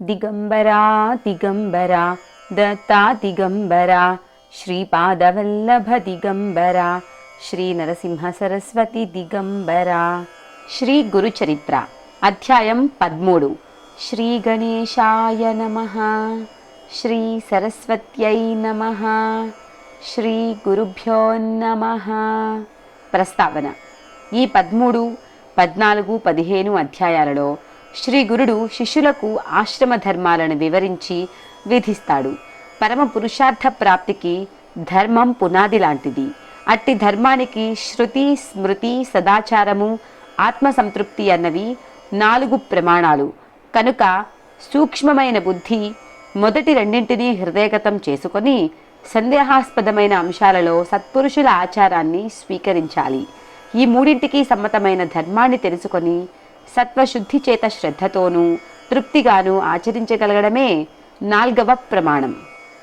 దిగంబరా దిగంబరా దత్తా దిగంబరా శ్రీపాదవల్లభ దిగంబరా శ్రీ నరసింహ సరస్వతి దిగంబరా శ్రీ గురుచరిత్ర అధ్యాయం పదమూడు శ్రీ గణేశాయ నమ శ్రీ సరస్వత్యై నమ శ్రీ గురుభ్యో నమ ప్రస్తావన ఈ పదమూడు పద్నాలుగు పదిహేను అధ్యాయాలలో శ్రీ గురుడు శిష్యులకు ఆశ్రమ ధర్మాలను వివరించి విధిస్తాడు. పరమ పురుషార్థ ప్రాప్తికి ధర్మం పునాది లాంటిది. అట్టి ధర్మానికి శృతి స్మృతి సదాచారము ఆత్మ సంతృప్తి అన్నవి నాలుగు ప్రమాణాలు. కనుక సూక్ష్మమైన బుద్ధి మొదటి రెండింటినీ హృదయగతం చేసుకొని సందేహాస్పదమైన అంశాలలో సత్పురుషుల ఆచారాన్ని స్వీకరించాలి. ఈ మూడింటికి సమ్మతమైన ధర్మాన్ని తెలుసుకొని సత్వశుద్ధి చేత శ్రద్ధతోనూ తృప్తిగాను ఆచరించగలగడమే నాల్గవ ప్రమాణం.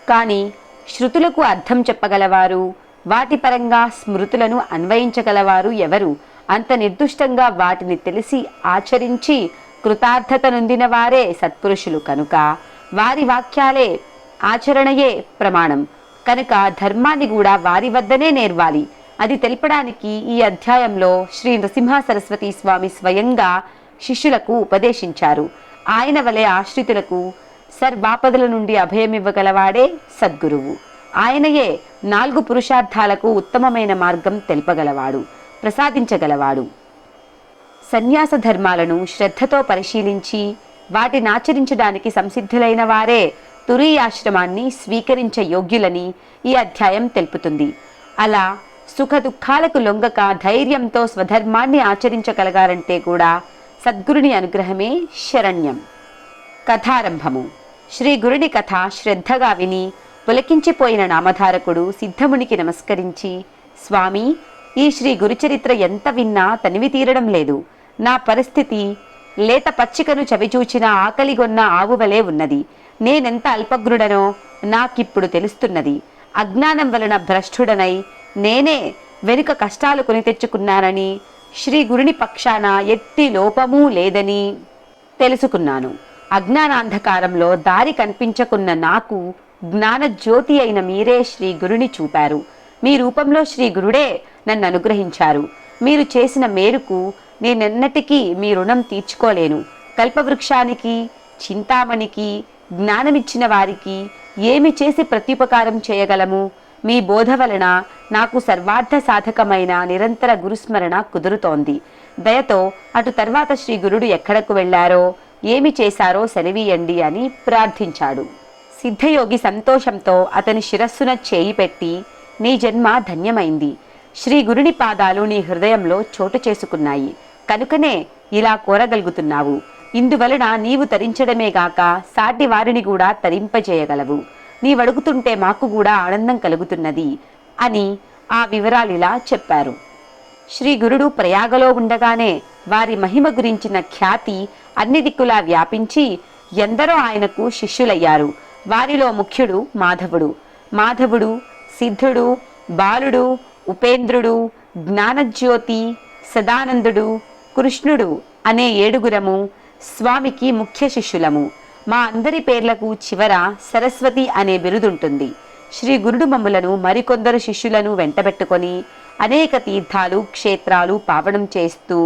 కానీ శృతులకు అర్థం చెప్పగలవారు వాటి పరంగా స్మృతులను అన్వయించగలవారు ఎవరు? అంత నిర్దుష్టంగా వాటిని తెలిసి ఆచరించి కృతార్థత నొందిన వారే సత్పురుషులు కనుక వారి వాక్యాలే ఆచరణయే ప్రమాణం. కనుక ధర్మాన్ని కూడా వారి వద్దనే నేర్వాలి. అది తెలపడానికి ఈ అధ్యాయంలో శ్రీ నృసింహ సరస్వతి స్వామి స్వయంగా శిష్యులకు ఉపదేశించారు. ఆయన వలె ఆశ్రితులకు సర్వాపదల నుండి అభయమివ్వగలవాడే సద్గురువు. ఆయనయే నాలుగు పురుషార్థాలకు ఉత్తమమైన మార్గం తెలుపగలవాడు ప్రసాదించగలవాడు. సన్యాస ధర్మాలను శ్రద్ధతో పరిశీలించి వాటిని ఆచరించడానికి సంసిద్ధులైన వారే తురీయాశ్రమాన్ని స్వీకరించే యోగ్యులని ఈ అధ్యాయం తెలుపుతుంది. అలా సుఖ దుఃఖాలకు లొంగక ధైర్యంతో స్వధర్మాన్ని ఆచరించగలగాలంటే కూడా సద్గురుని అనుగ్రహమే శరణ్యం. కథారంభము. శ్రీ గురుని కథ శ్రద్ధగా విని పులకించిపోయిన నామధారకుడు సిద్ధమునికి నమస్కరించి స్వామి ఈ శ్రీ గురుచరిత్ర ఎంత విన్నా తనివి తీరడం లేదు. నా పరిస్థితి లేత పచ్చికను చవిచూచిన ఆకలిగొన్న ఆవువలే ఉన్నది. నేనెంత అల్పగ్రుడనో నాకిప్పుడు తెలుస్తున్నది. అజ్ఞానం వలన భ్రష్టుడనై నేనే వెనుక కష్టాలు కొని తెచ్చుకున్నానని శ్రీ గురుని పక్షాన ఎట్టి లోపమూ లేదని తెలుసుకున్నాను. అజ్ఞానాంధకారంలో దారి కనిపించకున్న నాకు జ్ఞానజ్యోతి అయిన మీరే శ్రీ గురుని చూపారు. మీ రూపంలో శ్రీ గురుడే నన్ను అనుగ్రహించారు. మీరు చేసిన మేరకు నేనెన్నటికీ మీ రుణం తీర్చుకోలేను. కల్పవృక్షానికి చింతామణికి జ్ఞానమిచ్చిన వారికి ఏమి చేసి ప్రత్యుపకారం చేయగలము? మీ బోధ వలన నాకు సర్వార్థ సాధకమైన నిరంతర గురుస్మరణ కుదురుతోంది. దయతో అటు తర్వాత శ్రీ గురుడు ఎక్కడకు వెళ్ళారో ఏమి చేశారో సెలవీయండి అని ప్రార్థించాడు. సిద్ధయోగి సంతోషంతో అతని శిరస్సున చేయి పెట్టి నీ జన్మ ధన్యమైంది. శ్రీ గురుని పాదాలు నీ హృదయంలో చోటు చేసుకున్నాయి. కనుకనే ఇలా కోరగలుగుతున్నావు. ఇందువలన నీవు తరించడమే గాక సాటి వారిని కూడా తరింపజేయగలవు. నీవడుగుతుంటే మాకు కూడా ఆనందం కలుగుతున్నది అని ఆ వివరాలిలా చెప్పారు. శ్రీ గురుడు ప్రయాగలో ఉండగానే వారి మహిమ గురించిన ఖ్యాతి అన్ని దిక్కులా వ్యాపించి ఎందరో ఆయనకు శిష్యులయ్యారు. వారిలో ముఖ్యుడు మాధవుడు. మాధవుడు సిద్ధుడు బాలుడు ఉపేంద్రుడు జ్ఞానజ్యోతి సదానందుడు కృష్ణుడు అనే ఏడుగురము స్వామికి ముఖ్య శిష్యులము. మా అందరి పేర్లకు చివర సరస్వతి అనే బిరుదుంటుంది. శ్రీ గురుడు మమ్ములను మరికొందరు శిష్యులను వెంటబెట్టుకొని అనేక తీర్థాలు క్షేత్రాలు పావనం చేస్తూ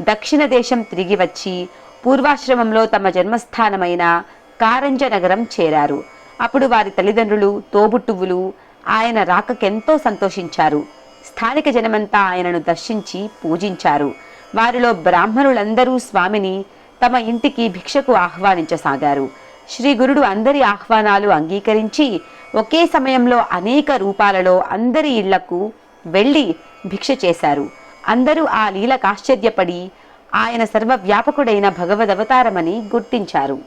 దక్షిణ దేశం తిరిగి వచ్చి పూర్వాశ్రమంలో తమ జన్మస్థానమైన కారంజ నగరం చేరారు. అప్పుడు వారి తల్లిదండ్రులు తోబుట్టువులు ఆయన రాకకెంతో సంతోషించారు. స్థానిక జనమంతా ఆయనను దర్శించి పూజించారు. వారిలో బ్రాహ్మణులందరూ స్వామిని తమ ఇంటికి భిక్షకు ఆహ్వానించసాగారు. శ్రీ గురుడు అందరి ఆహ్వానాలు అంగీకరించి ఒకే సమయంలో అనేక రూపాలలో అందరి ఇళ్ళకు వెళ్ళి భిక్ష చేశారు. అందరూ ఆ లీలకు ఆశ్చర్యపడి ఆయన సర్వవ్యాపకుడైన భగవదవతారమని గుర్తించారు.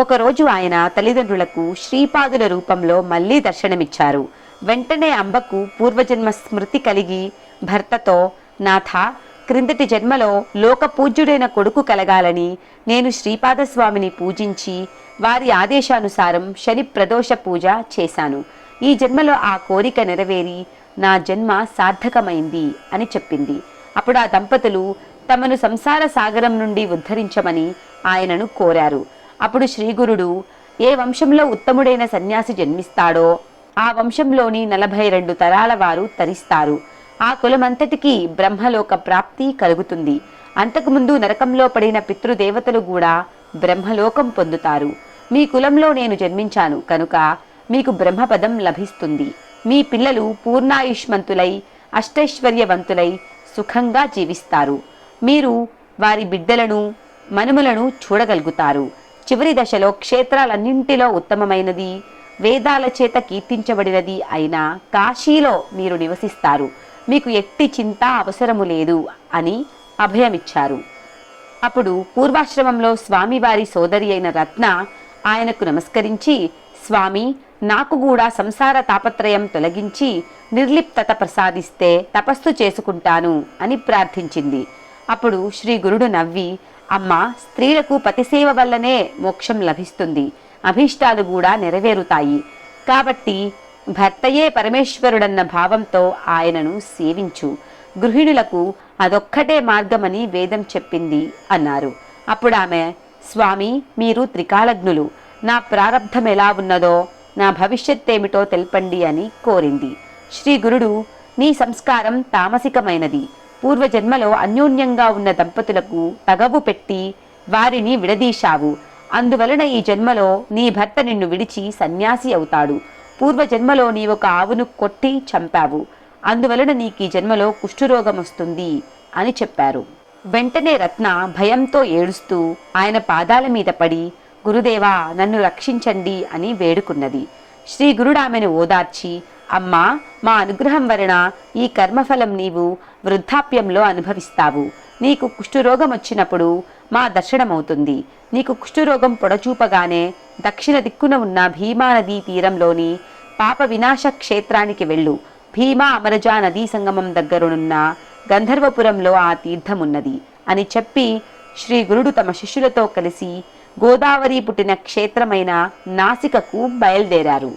ఒకరోజు ఆయన తల్లిదండ్రులకు శ్రీపాదుల రూపంలో మళ్ళీ దర్శనమిచ్చారు. వెంటనే అంబకు పూర్వజన్మ స్మృతి కలిగి భర్తతో నాథ క్రిందటి జన్మలో లోక పూజ్యుడైన కొడుకు కలగాలని నేను శ్రీపాదస్వామిని పూజించి వారి ఆదేశానుసారం శని ప్రదోష పూజ చేశాను. ఈ జన్మలో ఆ కోరిక నెరవేరి నా జన్మ సార్థకమైంది అని చెప్పింది. అప్పుడు ఆ దంపతులు తమను సంసార సాగరం నుండి ఉద్ధరించమని ఆయనను కోరారు. అప్పుడు శ్రీగురుడు ఏ వంశంలో ఉత్తముడైన సన్యాసి జన్మిస్తాడో ఆ వంశంలోని నలభై రెండు తరాల వారు తరిస్తారు. ఆ కులమంతటికీ బ్రహ్మలోక ప్రాప్తి కలుగుతుంది. అంతకుముందు నరకంలో పడిన పితృదేవతలు కూడా బ్రహ్మలోకం పొందుతారు. మీ కులంలో నేను జన్మించాను కనుక మీకు బ్రహ్మపదం లభిస్తుంది. మీ పిల్లలు పూర్ణాయుష్మంతులై అష్టైశ్వర్యవంతులై సుఖంగా జీవిస్తారు. మీరు వారి బిడ్డలను మనుమలను చూడగలుగుతారు. చివరి దశలో క్షేత్రాలన్నింటిలో ఉత్తమమైనది వేదాల చేత కీర్తించబడినది అయిన కాశీలో మీరు నివసిస్తారు. మీకు ఎట్టి చింత అవసరము లేదు అని అభయమిచ్చారు. అప్పుడు పూర్వాశ్రమంలో స్వామివారి సోదరి అయిన రత్న ఆయనకు నమస్కరించి స్వామి నాకు కూడా సంసార తాపత్రయం తొలగించి నిర్లిప్తత ప్రసాదిస్తే తపస్సు చేసుకుంటాను అని ప్రార్థించింది. అప్పుడు శ్రీ గురుడు నవ్వి అమ్మ స్త్రీలకు పతిసేవ వల్లనే మోక్షం లభిస్తుంది. అభీష్టాలు కూడా నెరవేరుతాయి. కాబట్టి భర్తయే పరమేశ్వరుడన్న భావంతో ఆయనను సేవించు. గృహిణులకు అదొక్కటే మార్గమని వేదం చెప్పింది అన్నారు. అప్పుడు ఆమె స్వామి మీరు త్రికాలజ్ఞులు. నా ప్రారంధం ఎలా ఉన్నదో నా భవిష్యత్ ఏమిటో అని కోరింది. శ్రీ గురుడు నీ సంస్కారం తామసికమైనది. పూర్వజన్మలో అన్యోన్యంగా ఉన్న దంపతులకు తగవు పెట్టి వారిని విడదీశావు. అందువలన ఈ జన్మలో నీ భర్త నిన్ను విడిచి సన్యాసి అవుతాడు. పూర్వజన్మలో నీ ఒక ఆవును కొట్టి చంపావు. అందువలన నీకు ఈ జన్మలో కుష్ఠరోగం వస్తుంది అని చెప్పారు. వెంటనే రత్న భయంతో ఏడుస్తూ ఆయన పాదాల మీద పడి గురుదేవా నన్ను రక్షించండి అని వేడుకున్నది. శ్రీ గురుడు ఆమెను ఓదార్చి అమ్మా మా అనుగ్రహం వలన ఈ కర్మఫలం నీవు వృద్ధాప్యంలో అనుభవిస్తావు. నీకు కుష్ఠరోగం వచ్చినప్పుడు మా దర్శనమవుతుంది. నీకు కుష్ఠరోగం పొడచూపగానే దక్షిణ దిక్కున ఉన్న భీమా నదీ తీరంలోని పాప వినాశ క్షేత్రానికి వెళ్ళు. భీమా అమరజా నదీ సంగమం దగ్గరనున్న గంధర్వపురంలో ఆ తీర్థమున్నది అని చెప్పి శ్రీ గురుడు తమ శిష్యులతో కలిసి గోదావరి పుట్టిన క్షేత్రమైన నాసికకు బయలుదేరారు.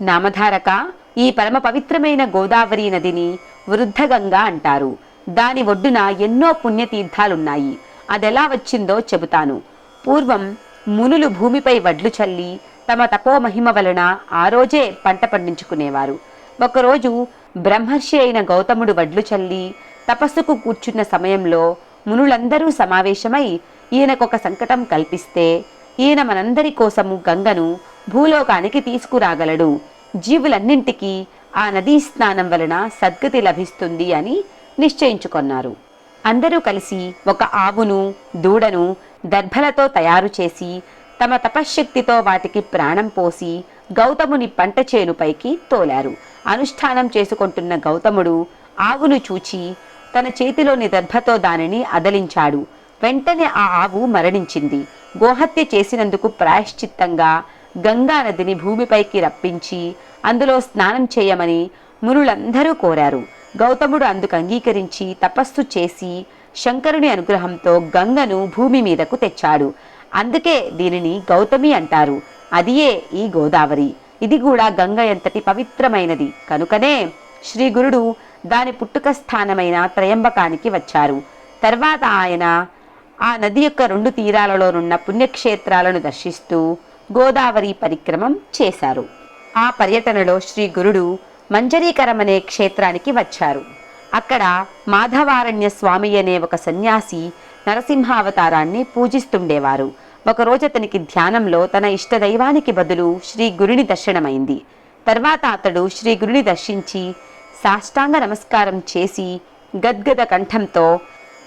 నామధారక ఈ పరమ పవిత్రమైన గోదావరి నదిని వృద్ధగంగా అంటారు. దాని ఒడ్డున ఎన్నో పుణ్యతీర్థాలున్నాయి. అదెలా వచ్చిందో చెబుతాను. పూర్వం మునులు భూమిపై వడ్లు చల్లి తమ తపోమహిమ వలన ఆ రోజే పంట పండించుకునేవారు. ఒకరోజు బ్రహ్మర్షి అయిన గౌతముడు వడ్లు చల్లి తపస్సుకు కూర్చున్న సమయంలో మునులందరూ సమావేశమై ఈయనకొక సంకటం కల్పిస్తే ఈయన మనందరి కోసము గంగను భూలోకానికి తీసుకురాగలడు. జీవులన్నింటికీ ఆ నదీ స్నానం వలన సద్గతి లభిస్తుంది అని నిశ్చయించుకొన్నారు. అందరూ కలిసి ఒక ఆవును దూడను దర్భలతో తయారు చేసి తమ తపశ్శక్తితో వాటికి ప్రాణం పోసి గౌతముని పంట చేనుపైకి తోలారు. అనుష్ఠానం చేసుకుంటున్న గౌతముడు ఆవును చూచి తన చేతిలోని దర్భతో దానిని అదలించాడు. వెంటనే ఆ ఆవు మరణించింది. గోహత్య చేసినందుకు ప్రాయశ్చిత్తంగా గంగా నదిని భూమిపైకి రప్పించి అందులో స్నానం చేయమని మునులందరూ కోరారు. గౌతముడు అందుకు అంగీకరించి తపస్సు చేసి శంకరుని అనుగ్రహంతో గంగను భూమి మీదకు తెచ్చాడు. అందుకే దీనిని గౌతమి అంటారు. అదియే ఈ గోదావరి. ఇది కూడా గంగ ఎంతటి పవిత్రమైనది. కనుకనే శ్రీ గురుడు దాని పుట్టుక స్థానమైన త్రయంబకానికి వచ్చారు. తర్వాత ఆయన ఆ నది యొక్క రెండు తీరాలలోనున్న పుణ్యక్షేత్రాలను దర్శిస్తూ గోదావరి పరిక్రమం చేశారు. ఆ పర్యటనలో శ్రీ గురుడు మంజరీకరం అనే క్షేత్రానికి వచ్చారు. అక్కడ మాధవారణ్య స్వామి అనే ఒక సన్యాసి నరసింహావతారాన్ని పూజిస్తుండేవారు. ఒకరోజు అతనికి ధ్యానంలో తన ఇష్టదైవానికి బదులు శ్రీ గురుని దర్శనమైంది. తర్వాత అతడు శ్రీ గురుని దర్శించి సాష్టాంగ నమస్కారం చేసి గద్గద కంఠంతో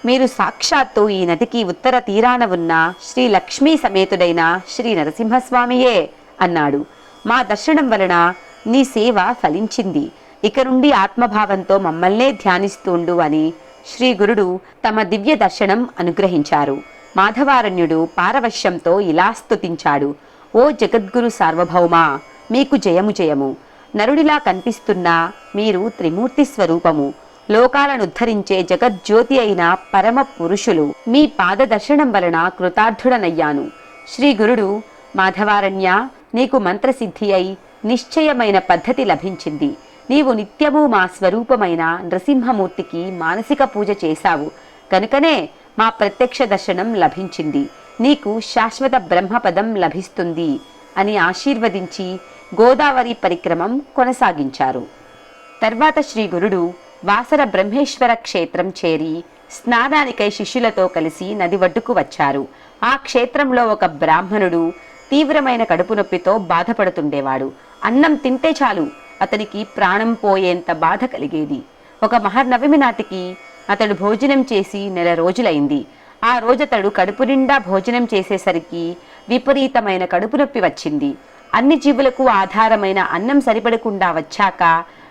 మీరు సాక్షాత్తు ఈ నదికి ఉత్తర తీరాన ఉన్న శ్రీ లక్ష్మీ సమేతుడైన శ్రీ నరసింహస్వామియే అన్నాడు. మా దర్శనం వలన నీ సేవ ఫలించింది. ఇక నుండి ఆత్మభావంతో మమ్మల్నే ధ్యానిస్తుండు అని శ్రీ గురుడు తమ దివ్య దర్శనం అనుగ్రహించారు. మాధవారణ్యుడు పారవశ్యంతో ఇలా స్తుతించాడు. ఓ జగద్గురు సార్వభౌమా మీకు జయము జయము. నరుడిలా కనిపిస్తున్నా మీరు త్రిమూర్తి స్వరూపము. లోకాలను ఉద్ధరించే జగజ్యోతి అయిన పరమ పురుషులు. మీ పాద దర్శనం వలన కృతార్థుడనయ్యాను. శ్రీ గురుడు మాధవారణ్య నీకు మంత్రసిద్ధి అయి నిశ్చయమైన పద్ధతి లభించింది. నీవు నిత్యము మా స్వరూపమైన నృసింహమూర్తికి మానసిక పూజ చేశావు. కనుకనే మా ప్రత్యక్ష దర్శనం లభించింది. నీకు శాశ్వత బ్రహ్మపదం లభిస్తుంది అని ఆశీర్వదించి గోదావరి పరిక్రమం కొనసాగించారు. తర్వాత శ్రీ గురుడు వాసర బ్రహ్మేశ్వర క్షేత్రం చేరి స్నానానికై శిష్యులతో కలిసి నది ఒడ్డుకు వచ్చారు. ఆ క్షేత్రంలో ఒక బ్రాహ్మణుడు తీవ్రమైన కడుపు నొప్పితో బాధపడుతుండేవాడు. అన్నం తింటే చాలు. అతనికి ప్రాణం పోయేంత బాధ కలిగేది. ఒక మహర్నవమి నాటికి అతడు భోజనం చేసి నెల రోజులైంది. ఆ రోజతడు కడుపు నిండా భోజనం చేసేసరికి విపరీతమైన కడుపు నొప్పి వచ్చింది. అన్ని జీవులకు ఆధారమైన అన్నం సరిపడకుండా వచ్చాక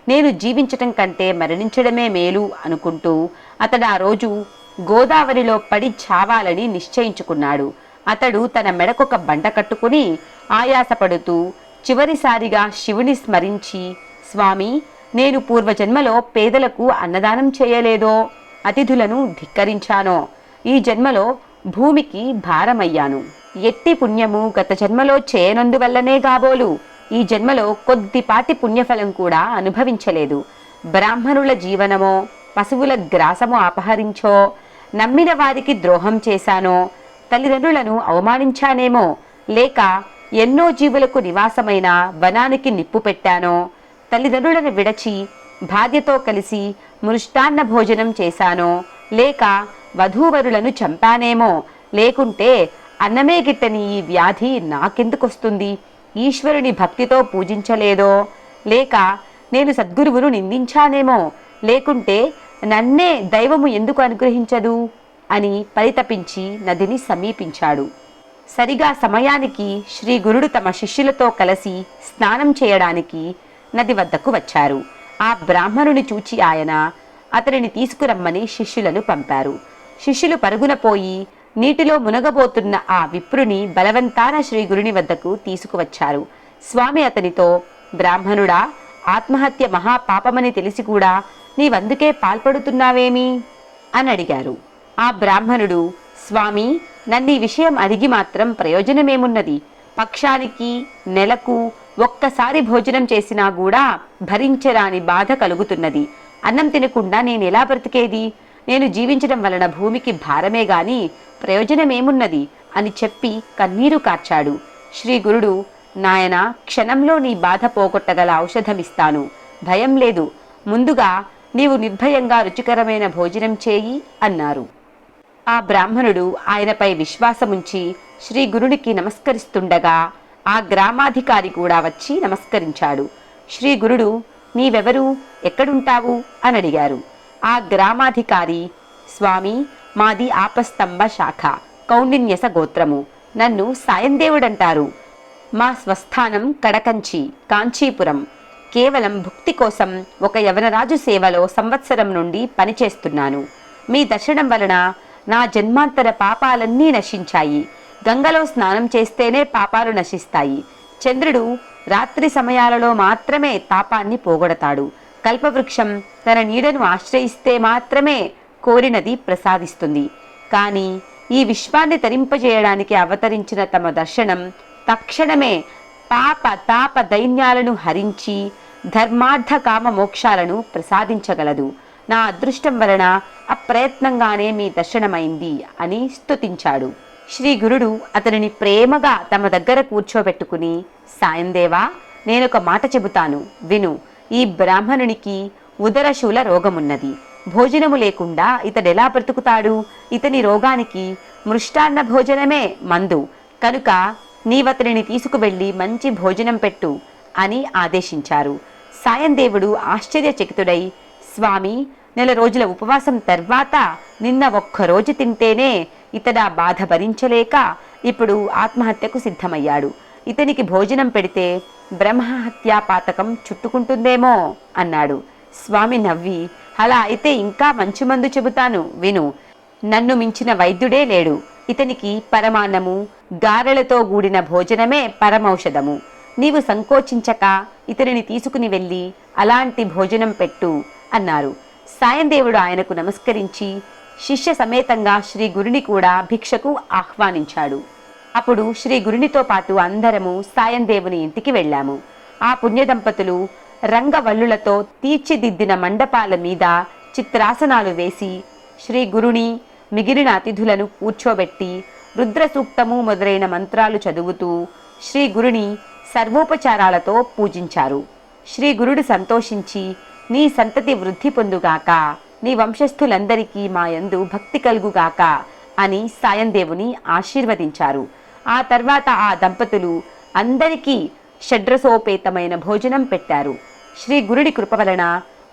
నేను జీవించటం కంటే మరణించడమే మేలు అనుకుంటూ అతడు ఆ రోజు గోదావరిలో పడి చావాలని నిశ్చయించుకున్నాడు. అతడు తన మెడకొక బండ కట్టుకుని ఆయాసపడుతూ చివరిసారిగా శివుని స్మరించి స్వామి నేను పూర్వజన్మలో పేదలకు అన్నదానం చేయలేదో అతిథులను ధిక్కరించానో ఈ జన్మలో భూమికి భారమయ్యాను. ఎట్టి పుణ్యము గత జన్మలో చేయనందువల్లనే కాబోలు. ఈ జన్మలో కొద్దిపాటి పుణ్యఫలం కూడా అనుభవించలేదు. బ్రాహ్మణుల జీవనమో పశువుల గ్రాసము అపహరించో నమ్మిన వారికి ద్రోహం చేశానో తల్లిదండ్రులను అవమానించానేమో లేక ఎన్నో జీవులకు నివాసమైన వనానికి నిప్పు పెట్టానో. తల్లిదండ్రులను విడచి భార్యతో కలిసి మృష్టాన్న భోజనం చేశానో. లేక వధూవరులను చంపానేమో. లేకుంటే అన్నమే గిట్టని ఈ వ్యాధి నాకెందుకొస్తుంది? ఈశ్వరుని భక్తితో పూజించలేదో? లేక నేను సద్గురువును నిందించానేమో? లేకుంటే నన్నే దైవము ఎందుకు అనుగ్రహించదు? అని పరితపించి నదిని సమీపించాడు. సరిగా సమయానికి శ్రీ గురుడు తమ శిష్యులతో కలిసి స్నానం చేయడానికి నది వద్దకు వచ్చారు. ఆ బ్రాహ్మణుని చూచి ఆయన అతనిని తీసుకురమ్మని శిష్యులను పంపారు. శిష్యులు పరుగున పోయి నీటిలో మునగబోతున్న ఆ విప్రుని బలవంతాన శ్రీ గురుని వద్దకు తీసుకువచ్చారు. స్వామి అతనితో బ్రాహ్మణుడా ఆత్మహత్య మహాపాపమని తెలిసి కూడా నీవందుకే పాల్పడుతున్నావేమి? అని అడిగారు. ఆ బ్రాహ్మణుడు స్వామి నన్ను ఈ విషయం అడిగి మాత్రం ప్రయోజనమేమున్నది? పక్షానికి నెలకు ఒక్కసారి భోజనం చేసినా కూడా భరించరాని బాధ కలుగుతున్నది. అన్నం తినకుండా నేను ఎలా బ్రతికేది? నేను జీవించడం వలన భూమికి భారమే గాని ప్రయోజనమేమున్నది? అని చెప్పి కన్నీరు కార్చాడు. శ్రీ గురుడు నాయన క్షణంలో నీ బాధ పోగొట్టగల ఔషధమిస్తాను. భయం లేదు. ముందుగా నీవు నిర్భయంగా రుచికరమైన భోజనం చేయి అన్నారు. ఆ బ్రాహ్మణుడు ఆయనపై విశ్వాసముంచి శ్రీ గురునికి నమస్కరిస్తుండగా ఆ గ్రామాధికారి కూడా వచ్చి నమస్కరించాడు. శ్రీ గురుడు నీవెవరు? ఎక్కడుంటావు? అని అడిగారు. ఆ గ్రామాధికారి స్వామి మాది ఆపస్తంభ శాఖ కౌండిన్యస గోత్రము. నన్ను సాయందేవుడంటారు. మా స్వస్థానం కడకంచి కాంచీపురం. కేవలం భుక్తి కోసం ఒక యవనరాజు సేవలో సంవత్సరం నుండి పనిచేస్తున్నాను. మీ దర్శనం వలన నా జన్మాంతర పాపాలన్నీ నశించాయి. గంగలో స్నానం చేస్తేనే పాపాలు నశిస్తాయి. చంద్రుడు రాత్రి సమయాలలో మాత్రమే తాపాన్ని పోగొడతాడు. కల్పవృక్షం తన నీడను ఆశ్రయిస్తే మాత్రమే కోరినది ప్రసాదిస్తుంది. కానీ ఈ విశ్వాన్ని తరింపజేయడానికి అవతరించిన తమ దర్శనం తక్షణమే పాప తాప దైన్యాలను హరించి ధర్మార్థ కామ మోక్షాలను ప్రసాదించగలదు. నా అదృష్టం వలన అప్రయత్నంగానే మీ దర్శనమైంది అని స్తుతించాడు. శ్రీ గురుడు అతనిని ప్రేమగా తమ దగ్గర కూర్చోబెట్టుకుని సాయందేవా నేనొక మాట చెబుతాను విను. ఈ బ్రాహ్మణునికి ఉదరశూల రోగమున్నది. భోజనము లేకుండా ఇతడెలా బ్రతుకుతాడు? ఇతని రోగానికి మృష్టాన్న భోజనమే మందు. కనుక నీవతనిని తీసుకువెళ్ళి మంచి భోజనం పెట్టు అని ఆదేశించారు. సాయందేవుడు ఆశ్చర్యచకితుడై స్వామి నెల రోజుల ఉపవాసం తర్వాత నిన్న ఒక్క రోజు తింటేనే ఇతడా బాధ భరించలేక ఇప్పుడు ఆత్మహత్యకు సిద్ధమయ్యాడు. ఇతనికి భోజనం పెడితే బ్రహ్మహత్యా పాతకం చుట్టుకుంటుందేమో అన్నాడు. స్వామి నవ్వి అలా అయితే ఇంకా మంచి మందు చెబుతాను విను. నన్ను మించిన వైద్యుడే లేడు. ఇతనికి పరమాన్నము గారెలతో గూడిన భోజనమే పరమౌషధము. నీవు సంకోచించక ఇతనిని తీసుకుని వెళ్ళి అలాంటి భోజనం పెట్టు. అన్నారు. సాయందేవుడు ఆయనకు నమస్కరించి శిష్య సమేతంగా శ్రీ గురుని కూడా భిక్షకు ఆహ్వానించాడు. అప్పుడు శ్రీ గురునితో పాటు అందరము సాయందేవుని ఇంటికి వెళ్ళాము. ఆ పుణ్య దంపతులు రంగవల్లులతో తీర్చిదిద్దిన మండపాల మీద చిత్రాసనాలు వేసి శ్రీ గురుని మిగిలిన అతిథులను కూర్చోబెట్టి రుద్ర సూక్తము మొదలైన మంత్రాలు చదువుతూ శ్రీ గురుని సర్వోపచారాలతో పూజించారు. శ్రీ గురుడు సంతోషించి నీ సంతతి వృద్ధి పొందుగాక నీ వంశస్థులందరికీ మా యందు భక్తి కలుగుగాక అని సాయందేవుని ఆశీర్వదించారు. ఆ తర్వాత ఆ దంపతులు అందరికీ షడ్రసోపేతమైన భోజనం పెట్టారు. శ్రీ గురుడి కృప వలన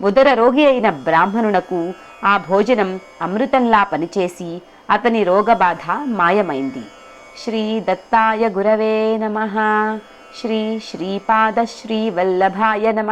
ఉదర రోగి అయిన బ్రాహ్మణునకు ఆ భోజనం అమృతంలా పనిచేసి అతని రోగబాధ మాయమైంది. శ్రీ దత్తాయ గురవే నమ. శ్రీ శ్రీపాద శ్రీ వల్లభాయ నమ.